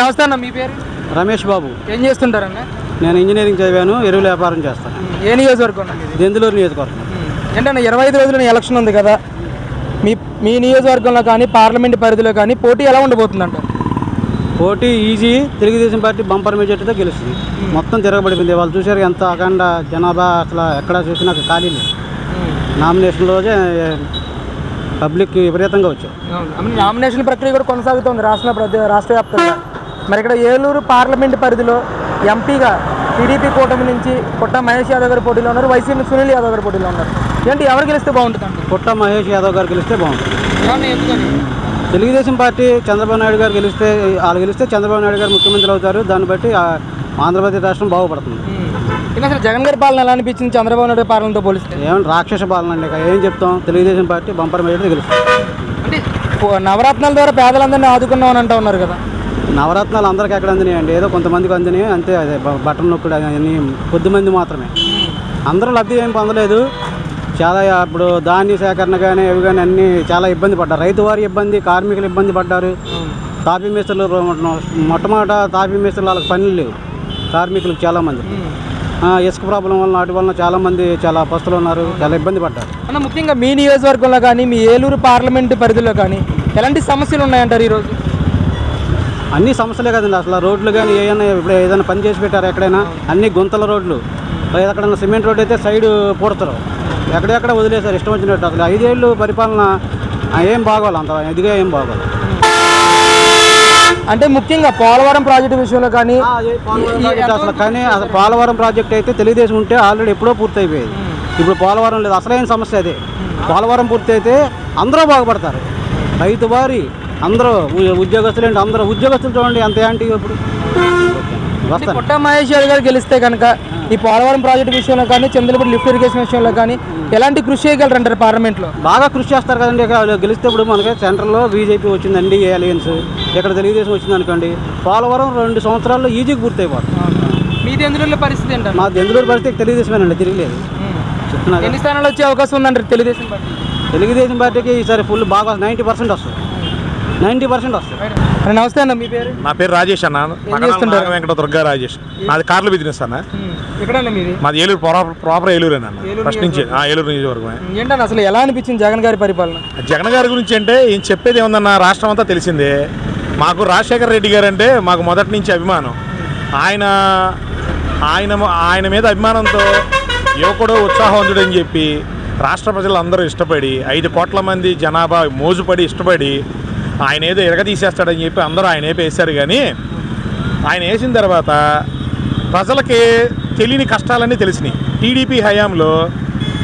నమస్తే అన్న మీ పేరు? రమేష్ బాబు. ఏం చేస్తుంటారన్న? నేను ఇంజనీరింగ్ చదివాను ఎరువుల వ్యాపారం చేస్తాను. ఏ నియోజకవర్గం? దెందులూరు నియోజకవర్గం. ఏంటన్న ఇరవై ఐదు రోజులు ఎలక్షన్ ఉంది కదా. మీ మీ నియోజకవర్గంలో కానీ పార్లమెంట్ పరిధిలో కానీ పోటీ ఎలా ఉండబోతుందంట? పోటీ ఈజీ. తెలుగుదేశం పార్టీ బంపర్ మెజార్టీతో గెలుస్తుంది. మొత్తం తిరగబడిపోయింది. వాళ్ళు చూశారు ఎంత అఖండ జనాభా అసలు ఎక్కడ చూసినా ఖాళీ లేదు. నామినేషన్ రోజే పబ్లిక్ విపరీతంగా వచ్చారు. నామినేషన్ ప్రక్రియ కూడా కొనసాగుతోంది రాష్ట్ర రాష్ట్ర వ్యాప్తంగా. మరి ఇక్కడ ఏలూరు పార్లమెంట్ పరిధిలో ఎంపీగా టీడీపీ కూటమి నుంచి పుట్ట మహేష్ యాదవ్ గారి పోటీలో ఉన్నారు. వైసీపీ సునీల్ యాదవ్ గారి పోటీలో ఉన్నారు. ఏంటి ఎవరు గెలిస్తే బాగుంటుంది పుట్ట మహేష్ యాదవ్ గారు గెలిస్తే బాగుంటుంది. తెలుగుదేశం పార్టీ చంద్రబాబు నాయుడు గారు గెలిస్తే వాళ్ళు గెలిస్తే చంద్రబాబు నాయుడు గారు ముఖ్యమంత్రి అవుతారు. దాన్ని బట్టి ఆ ఆంధ్రప్రదేశ్ రాష్ట్రం బాగుపడుతుంది. ఇంకా అసలు జగన్ గారి పాలన ఎలా అనిపించింది చంద్రబాబు నాయుడు పాలనతో పోలిస్తే? ఏమంటే రాక్షస పాలన అండి. ఇక ఏం చెప్తాం? తెలుగుదేశం పార్టీ బంపర్ మెజార్టీ గెలుస్తుంది. అంటే నవరత్నాల ద్వారా పేదలందరినీ ఆదుకున్నామని అంటూ ఉన్నారు కదా. నవరత్నాలు అందరికి ఎక్కడ అందినాయండి ఏదో కొంతమందికి అందినాయి అంతే అదే బటన్ నొక్కుడు అని కొద్దిమంది మాత్రమే. అందరూ లబ్ధి ఏం పొందలేదు. చాలా ఇప్పుడు ధాన్య సేకరణ కానీ అవి కానీ అన్నీ చాలా ఇబ్బంది పడ్డారు. రైతు వారి ఇబ్బంది కార్మికులు ఇబ్బంది పడ్డారు. తాపీ మేస్త్రులు మొట్టమొదట తాపీ మేస్త్రులు వాళ్ళకి పనులు లేవు. కార్మికులకు చాలామంది ఇసుక ప్రాబ్లం వలన వాటి వలన చాలామంది చాలా పస్తులు ఉన్నారు. చాలా ఇబ్బంది పడ్డారు. అన్న ముఖ్యంగా మీ నియోజకవర్గంలో కానీ మీ ఏలూరు పార్లమెంట్ పరిధిలో కానీ ఎలాంటి సమస్యలు ఉన్నాయంటారు ఈరోజు? అన్ని సమస్యలే కదండి. అసలు రోడ్లు కానీ ఏమైనా ఇప్పుడు ఏదైనా పని చేసి పెట్టారు ఎక్కడైనా? అన్ని గుంతల రోడ్లు. ఎక్కడైనా సిమెంట్ రోడ్ అయితే సైడ్ పూడతారు. ఎక్కడెక్కడ వదిలేశారు? ఇష్టం వచ్చినట్టు అసలు ఐదేళ్ళు పరిపాలన ఏం బాగోవాలి అంత ఇదిగా ఏం బాగోవాలి అంటే ముఖ్యంగా పోలవరం ప్రాజెక్టు విషయంలో కానీ అసలు కానీ అసలు పోలవరం ప్రాజెక్ట్ అయితే తెలుగుదేశం ఉంటే ఆల్రెడీ ఎప్పుడో పూర్తి అయిపోయేది ఇప్పుడు పోలవరం లేదు. అసలైన సమస్య అదే. పోలవరం పూర్తి అయితే అందరూ బాగుపడతారు. రైతు వారి అందరూ ఉద్యోగస్తులు ఏంటి? అందరూ ఉద్యోగస్తులు చూడండి ఎంత ఏంటి ఇప్పుడు. పుట్ట యాదవ్ గారు గెలిస్తే కనుక ఈ పోలవరం ప్రాజెక్టు విషయంలో కానీ చంద్రపూడి లిఫ్ట్ ఇరిగేషన్ విషయంలో కానీ ఎలాంటి కృషి చేయగలరంటారు పార్లమెంట్లో? బాగా కృషి చేస్తారు కదండి ఇక వాళ్ళు గెలిస్తే ఇప్పుడు మనకి సెంట్రల్లో బీజేపీ వచ్చిందండి ఏ అలయన్స్. ఇక్కడ తెలుగుదేశం వచ్చింది అనుకోండి పోలవరం రెండు సంవత్సరాల్లో ఈజీగా పూర్తయిపోతుంది. మీది ఎందులో పరిస్థితి ఏంటారు మా దెందులూరు పరిస్థితి? తెలుగుదేశమేనండి తిరగలేదు. ఎన్ని స్థానాలు వచ్చే అవకాశం ఉందంటారు తెలుగుదేశం పార్టీ తెలుగుదేశం పార్టీకి ఈసారి ఫుల్ బాగా నైంటీ పర్సెంట్ వస్తుంది. నైంటీ పర్సెంట్ వస్తుంది. అన్న, నమస్తే అన్న మీ పేరు? నా పేరు రాజేష్ అన్న. చేస్తుంటారు? వెంకట దుర్గా రాజేష్. నాది కార్ల బిజినెస్ అన్న. ఎక్కడన్నా మీది? మాది ఏలూరు ప్రాపర్ ప్రాపర్ ఏలూరు అన్న. ఏలూరు ఫస్ట్ నుంచి. ఆ, ఏలూరు నియోజకవర్గమే. ఏంటన్నా అసలు ఎలా అనిపించింది జగన్ గారి పరిపాలన? జగన్ గారి గురించి అంటే ఏం చెప్పేది ఏముందన్న రాష్ట్రం అంతా తెలిసిందే. మాకు రాజశేఖర రెడ్డి గారు అంటే మాకు మొదటి నుంచి అభిమానం. ఆయన ఆయన ఆయన మీద అభిమానంతో యువకుడు ఉత్సాహవంతుడు అని చెప్పి రాష్ట్ర ప్రజలు అందరూ ఇష్టపడి ఐదు కోట్ల మంది జనాభా మోజుపడి ఇష్టపడి ఆయన ఏదో ఎరగదీసేస్తాడని చెప్పి అందరూ ఆయన ఏపీ కానీ ఆయన వేసిన తర్వాత ప్రజలకి తెలియని కష్టాలన్నీ తెలిసినాయి. టీడీపీ హయాంలో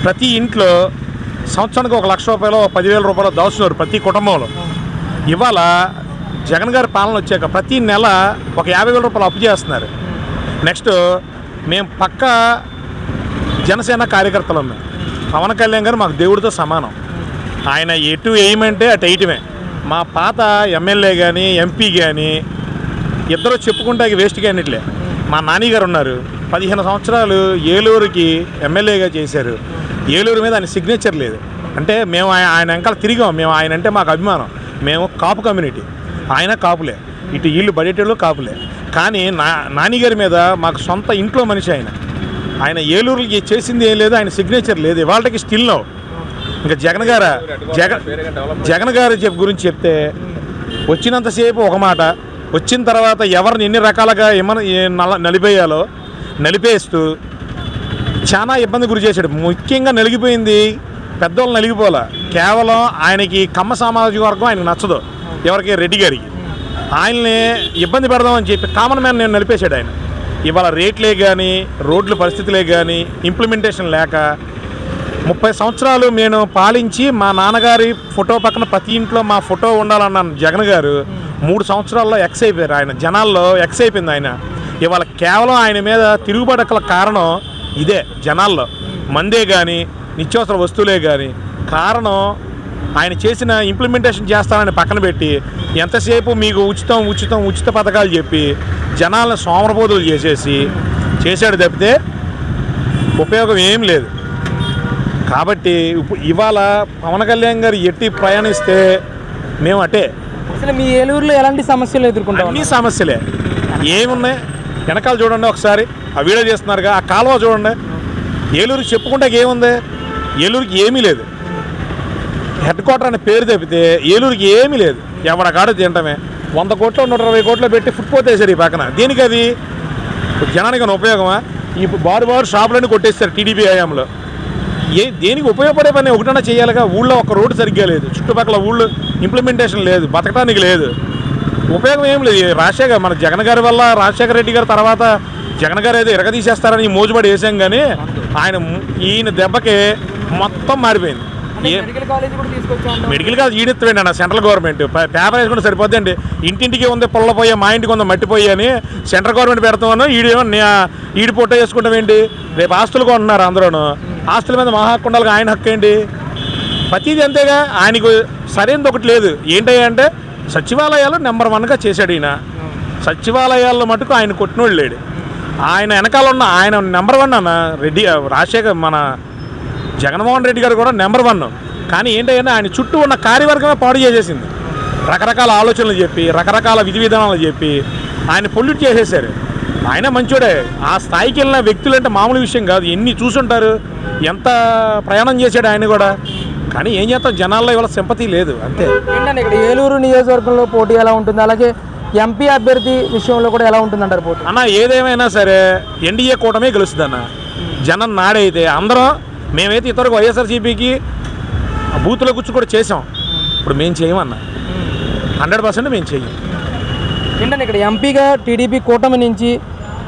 ప్రతి ఇంట్లో సంవత్సరానికి ఒక లక్ష రూపాయలు ఒక పదివేల రూపాయలు దాచున్నారు ప్రతి కుటుంబంలో. ఇవాళ జగన్ గారి పాలన వచ్చాక ప్రతి నెల ఒక యాభై వేల రూపాయలు అప్పు చేస్తున్నారు. నెక్స్ట్ మేము పక్క జనసేన కార్యకర్తలు ఉన్నాం. పవన్ కళ్యాణ్ గారు మాకు దేవుడితో సమానం. ఆయన ఎటు వేయమంటే అటు వేయటమే. మా పాత ఎమ్మెల్యే కానీ ఎంపీ కానీ ఇద్దరు చెప్పుకుంటే వేస్ట్ కానిట్లే మా నాన్నగారు ఉన్నారు. పదిహేను సంవత్సరాలు ఏలూరుకి ఎమ్మెల్యేగా చేశారు. ఏలూరు మీద ఆయన సిగ్నేచర్ లేదు. అంటే మేము ఆయన వెనకాల తిరిగాం. మేము ఆయన అంటే మాకు అభిమానం. మేము కాపు కమ్యూనిటీ. ఆయన కాపులే. ఇటు వీళ్ళు బడేటోళ్ళు కాపులే. కానీ నా నానిగారి మీద మాకు సొంత ఇంట్లో మనిషి ఆయన. ఆయన ఏలూరుకి చేసింది ఏం లేదు. ఆయన సిగ్నేచర్ లేదు. ఇవాళకి స్టిల్ నో ఇంకా జగన్ గారు? జగన్ జగన్ గారు చెప్ గురించి చెప్తే వచ్చినంతసేపు ఒక మాట. వచ్చిన తర్వాత ఎవరిని ఎన్ని రకాలుగా ఏమని నల- నలిపేయాలో నలిపేస్తూ చాలా ఇబ్బంది గురి చేశాడు. ముఖ్యంగా నలిగిపోయింది పెద్దోళ్ళు నలిగిపోలే కేవలం ఆయనకి కమ్మ సామాజిక వర్గం ఆయనకు నచ్చదు. ఎవరికి? రెడ్డి గారికి. ఆయన్ని ఇబ్బంది పెడదామని చెప్పి కామన్ మ్యాన్ నేను నలిపేశాడు ఆయన. ఇవాళ రేట్లే కానీ రోడ్ల పరిస్థితులే కానీ ఇంప్లిమెంటేషన్ లేక ముప్పై సంవత్సరాలు నేను పాలించి మా నాన్నగారి ఫోటో పక్కన ప్రతి ఇంట్లో మా ఫోటో ఉండాలన్నాను జగన్ గారు. మూడు సంవత్సరాల్లో ఎక్స్ అయిపోయారు ఆయన. జనాల్లో ఎక్స్ అయిపోయింది ఆయన. ఇవాళ కేవలం ఆయన మీద తిరుగుబడకల కారణం ఇదే జనాల్లో. మందే కానీ నిత్యావసర వస్తువులే కానీ కారణం ఆయన చేసిన ఇంప్లిమెంటేషన్ చేస్తానని పక్కన పెట్టి ఎంతసేపు మీకు ఉచితం ఉచితం ఉచిత పథకాలు చెప్పి జనాలను సోమరబోధులు చేసేసి చేశాడు తప్పితే ఉపయోగం ఏం లేదు. కాబట్టి ఇప్పుడు ఇవాళ పవన్ కళ్యాణ్ గారు ఎట్టి ప్రయాణిస్తే మేము అటే. అసలు మీ ఏలూరులో ఎలాంటి సమస్యలు ఎదుర్కొంటారు అన్ని సమస్యలే. ఏమున్నాయి? వెనకాల చూడండి ఒకసారి. ఆ వీడియో చేస్తున్నారుగా. ఆ కాలువ చూడండి. ఏలూరు చెప్పుకుంటే ఏముంది? ఏలూరుకి ఏమీ లేదు. హెడ్ క్వార్టర్ అనే పేరు తప్పితే ఏలూరుకి ఏమీ లేదు. ఎవడ కాడ తింటమే? వంద కోట్లు నూట ఇరవై కోట్లు పెట్టి ఫుట్పాత్ వేసారు ఈ పక్కన. దేనికి అది జనానికి ఉపయోగమా? ఈ బారు బారు షాపులన్నీ కొట్టేస్తారు టీడీపీ హయాంలో. ఏ దేనికి ఉపయోగపడే పని ఒకటన్నా చేయాలిగా? ఊళ్ళో ఒక రోడ్డు సరిగ్గా లేదు. చుట్టుపక్కల ఊళ్ళో ఇంప్లిమెంటేషన్ లేదు. బతకడానికి లేదు. ఉపయోగం ఏం లేదు. రాజశేఖర్ మన జగన్ గారి వల్ల రాజశేఖర రెడ్డి గారి తర్వాత జగన్ గారు ఏదో ఎరగదీసేస్తారని మోజుబడి వేసాం కానీ ఆయన ఈయన దెబ్బకి మొత్తం మారిపోయింది. మెడికల్ కాలేజ్ ఈడెత్తండి అన్న సెంట్రల్ గవర్నమెంట్. పేపర్ వేసుకుంటే సరిపోద్దండి. ఇంటింటికి ఉంది పుల్ల పోయా మా ఇంటికి ఉంది మట్టి పోయి అని సెంట్రల్ గవర్నమెంట్ పెడతామను ఈడేమో ఈడి పొట్ట వేసుకుంటామేంటి రేపు ఆస్తులు కొంటున్నారు అందరూను. ఆస్తుల మీద మహాకుండాలకు ఆయన హక్కు ఏంటి? ప్రతిదీ అంతేగా ఆయనకు సరైనది ఒకటి లేదు. ఏంటంటే అంటే సచివాలయాలు నెంబర్ వన్గా చేశాడు ఈయన. సచివాలయాల్లో మటుకు ఆయన కొట్టినోడు లేడు. ఆయన వెనకాల ఉన్న ఆయన నెంబర్ వన్ అన్న రెడ్డి రాజశేఖర్ మన జగన్మోహన్ రెడ్డి గారు కూడా నెంబర్ వన్. కానీ ఏంటంటే ఆయన చుట్టూ ఉన్న కార్యవర్గమే పాడు చేసేసింది. రకరకాల ఆలోచనలు చెప్పి రకరకాల విధి విధానాలు చెప్పి ఆయన పొల్యూట్ చేసేసారు. ఆయన మంచోడే. ఆ స్థాయికి వెళ్ళిన వ్యక్తులు అంటే మామూలు విషయం కాదు. ఎన్ని చూసుంటారు? ఎంత ప్రయాణం చేశాడు ఆయన కూడా? కానీ ఏం చేస్తాం? జనాల్లో ఇవాళ సింపతి లేదు. అంతే. ఏంటంటే ఇక్కడ ఏలూరు నియోజకవర్గంలో పోటీ ఎలా ఉంటుంది? అలాగే ఎంపీ అభ్యర్థి విషయంలో కూడా ఎలా ఉంటుంది అంటారు పోటీ? అన్న ఏదేమైనా సరే ఎన్డీఏ కూటమే గెలుస్తుంది అన్న జనం నాడైతే అందరం మేమైతే ఇతరకు వైఎస్ఆర్సీపీకి బూత్లో కూర్చు కూడా చేసాం ఇప్పుడు మేము చేయమన్న. హండ్రెడ్ పర్సెంట్ మేము చెయ్యం. ఏంటంటే ఇక్కడ ఎంపీగా టీడీపీ కూటమి నుంచి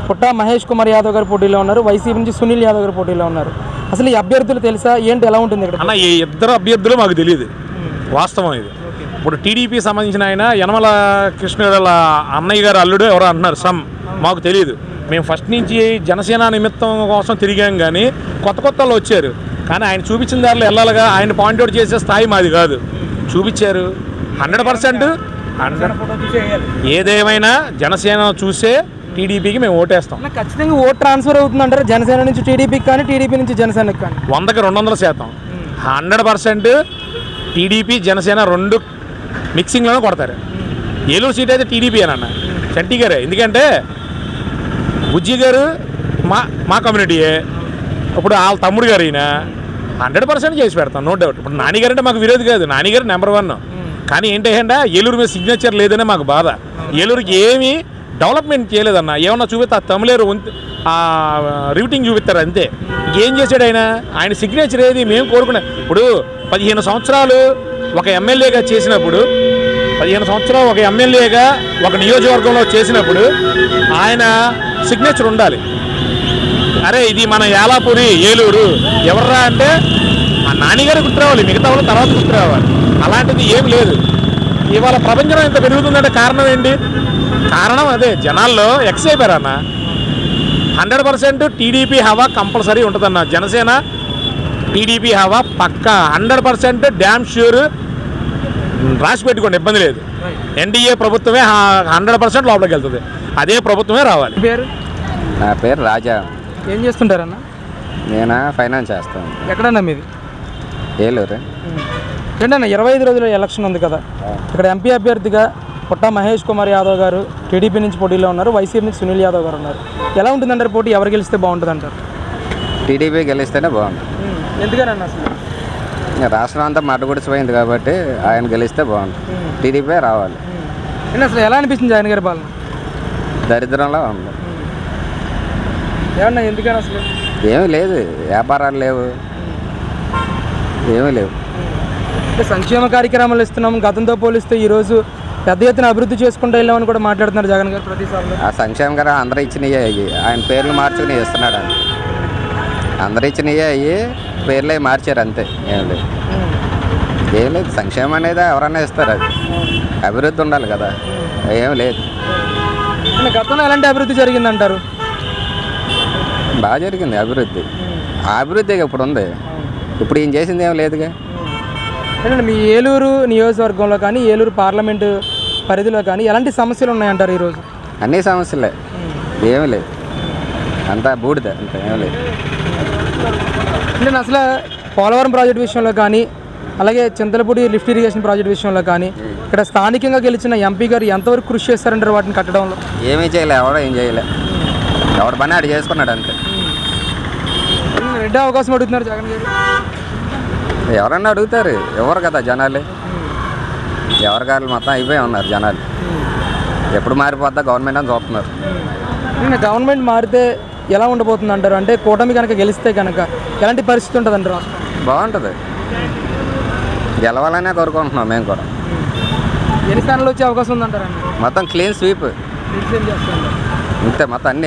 పుట్ట మహేష్ కుమార్ యాదవ్ గారు పోటీలో ఉన్నారు వైసీపీ నుంచి సునీల్ యాదవ్ గారు పోటీలో ఉన్నారు. అసలు ఈ అభ్యర్థులు తెలుసా? ఏంటి ఎలా ఉంటుంది ఇక్కడ? అన్న ఈ ఇద్దరు అభ్యర్థులు మాకు తెలియదు. వాస్తవం ఇది. ఇప్పుడు టీడీపీ సంబంధించిన ఆయన యనమల కృష్ణ అన్నయ్య గారు అల్లుడు ఎవరో అంటున్నారు సమ్. మాకు తెలియదు. మేము ఫస్ట్ నుంచి జనసేన నిమిత్తం కోసం తిరిగాం కానీ కొత్త కొత్త వాళ్ళు వచ్చారు. కానీ ఆయన చూపించిన దారిలో వెళ్ళాలిగా ఆయన పాయింట్అవుట్ చేసే స్థాయి మాది కాదు. చూపించారు. హండ్రెడ్ పర్సెంట్ ఏదేమైనా జనసేన చూసే టీడీపీకి మేము ఓటేస్తాం. ఖచ్చితంగా ఓట్ ట్రాన్స్ఫర్ అవుతుంది అంటారు జనసేన నుంచి టీడీపీకి కానీ టీడీపీ నుంచి జనసేనకి కానీ? వందకి రెండు వందల శాతం. హండ్రెడ్ పర్సెంట్ టీడీపీ జనసేన రెండు మిక్సింగ్లోనే కొడతారు. ఏలూరు సీట్ అయితే టీడీపీ అన్న చంటి గారే. ఎందుకంటే బుజ్జి గారు మా మా కమ్యూనిటీయే ఇప్పుడు వాళ్ళ తమ్ముడు గారు ఈయన. హండ్రెడ్ పర్సెంట్ చేసి పెడతాం నో డౌట్ ఇప్పుడు నానిగారు అంటే మాకు విరోధి కాదు. నానిగారు నెంబర్ వన్ కానీ ఏంటంటే ఏలూరు మీద సిగ్నేచర్ లేదనే మాకు బాధ. ఏలూరుకి ఏమీ డెవలప్మెంట్ చేయలేదన్న. ఏమన్నా చూపిస్తే ఆ తమిళేరు రివిటింగ్ చూపిస్తారు అంతే. ఏం చేశాడు ఆయన? ఆయన సిగ్నేచర్ ఏది? మేము కోరుకునే ఇప్పుడు పదిహేను సంవత్సరాలు ఒక ఎమ్మెల్యేగా చేసినప్పుడు పదిహేను సంవత్సరాలు ఒక ఎమ్మెల్యేగా ఒక నియోజకవర్గంలో చేసినప్పుడు ఆయన సిగ్నేచర్ ఉండాలి. అరే ఇది మన యాలాపురి ఏలూరు. ఎవర్రా అంటే ఆ నాన్నగారు గుర్తు రావాలి మిగతా వాళ్ళు తర్వాత గుర్తురావాలి. అలాంటిది ఏం లేదు. ఇవాళ ప్రపంచం ఇంత పెరుగుతుందంటే కారణం ఏంటి? కారణం అదే జనాల్లో ఎక్స్ అయిపోయారు అన్న. హండ్రెడ్ పర్సెంట్ టీడీపీ హవా కంపల్సరీ ఉంటుందన్న. జనసేన టీడీపీ హవా పక్కా. హండ్రెడ్ పర్సెంట్ డ్యామ్ ష్యూర్ రాసి పెట్టుకోండి ఇబ్బంది లేదు. ఎన్డీఏ ప్రభుత్వమే హండ్రెడ్ పర్సెంట్ లోపలికి వెళ్తుంది. అదే ప్రభుత్వమే రావాలి. పేరు? నా పేరు రాజా. ఏం చేస్తుంటారన్న? నేను ఫైనాన్స్ చేస్తాను. ఎక్కడన్నా మీది? ఏలూరు. ఏంటన్నా ఇరవై ఐదు రోజుల ఎలక్షన్ ఉంది కదా. ఇక్కడ ఎంపీ అభ్యర్థిగా పుట్ట మహేష్ కుమార్ యాదవ్ గారు టీడీపీ నుంచి పోటీలో ఉన్నారు వైసీపీ నుంచి సునీల్ యాదవ్ గారు ఉన్నారు. ఎలా ఉంటుందంటారు పోటీ? ఎవరు గెలిస్తే బాగుంటుంది అంటారు టీడీపీ గెలిస్తేనే బాగుంది ఎందుకనన్నా అసలు? రాష్ట్రం అంతా మట్టుగుడిచిపోయింది కాబట్టి ఆయన గెలిస్తే బాగుంది టీడీపీ రావాలి. అసలు ఎలా అనిపిస్తుంది జగన్ గారి పాలన? దరిద్రంలో ఉంది. ఏమన్నా ఎందుకని అసలు? ఏమీ లేదు. వ్యాపారాలు లేవు. ఏమీ లేవు. అంటే సంక్షేమ కార్యక్రమాలు ఇస్తున్నాం. గతంతో పోలిస్తే ఈరోజు పెద్ద ఎత్తున అభివృద్ధి చేసుకుంటూ వెళ్ళామని కూడా మాట్లాడుతున్నారు జగన్ గారు ప్రతిసారి ఆ సంక్షేమ గారు అందరూ ఇచ్చినవి అయ్యి ఆయన పేర్లు మార్చుకుని ఇస్తున్నాడు అంతే అందరు ఇచ్చినవి అయ్యి పేర్లు మార్చారు అంతే ఏం లేదు. ఏం లేదు సంక్షేమం అనేది ఎవరన్నా ఇస్తారు అది. అభివృద్ధి ఉండాలి కదా ఏం లేదు. గతంలో ఎలాంటి అభివృద్ధి జరిగిందంటారు? బాగా జరిగింది అభివృద్ధి. ఆ అభివృద్ధి ఇప్పుడు ఉంది. ఇప్పుడు ఈయన చేసింది ఏం లేదుగా. ఏంటంటే మీ ఏలూరు నియోజకవర్గంలో కానీ ఏలూరు పార్లమెంటు పరిధిలో కానీ ఎలాంటి సమస్యలు ఉన్నాయంటారు ఈరోజు? అన్ని సమస్యలే. ఏమీ లేదు. అంతా బూడిద అంత ఏం లేదు. అంటే అసలు పోలవరం ప్రాజెక్టు విషయంలో కానీ అలాగే చింతలపూడి లిఫ్ట్ ఇరిగేషన్ ప్రాజెక్ట్ విషయంలో కానీ ఇక్కడ స్థానికంగా గెలిచిన ఎంపీ గారు ఎంతవరకు కృషి చేస్తారంటారు వాటిని కట్టడంలో? ఏమీ చేయలే ఎవడో ఏం చేయలే. ఎవడ పని ఆడు చేసుకున్నాడు అంతే. రెడ్డి అవకాశం అడుగుతున్నారు జగన్ గారు. ఎవరన్నా అడుగుతారు. ఎవరు కదా జనాలు. ఎవరి గారు మొత్తం అయిపోయి ఉన్నారు జనాలు. ఎప్పుడు మారిపోద్దా? గవర్నమెంట్ అని చూస్తున్నారు. నిన్న గవర్నమెంట్ మారితే ఎలా ఉండబోతుంది అంటారు? అంటే కూటమి కనుక గెలిస్తే కనుక ఎలాంటి పరిస్థితి ఉంటుంది అంటారు బాగుంటుంది. గెలవాలనే కోరుకుంటున్నాం మేము కూడా. ఎన్ని స్థానాలు వచ్చే అవకాశం ఉందంటారు మొత్తం క్లీన్ స్వీప్ అంతే మొత్తం అన్నీ.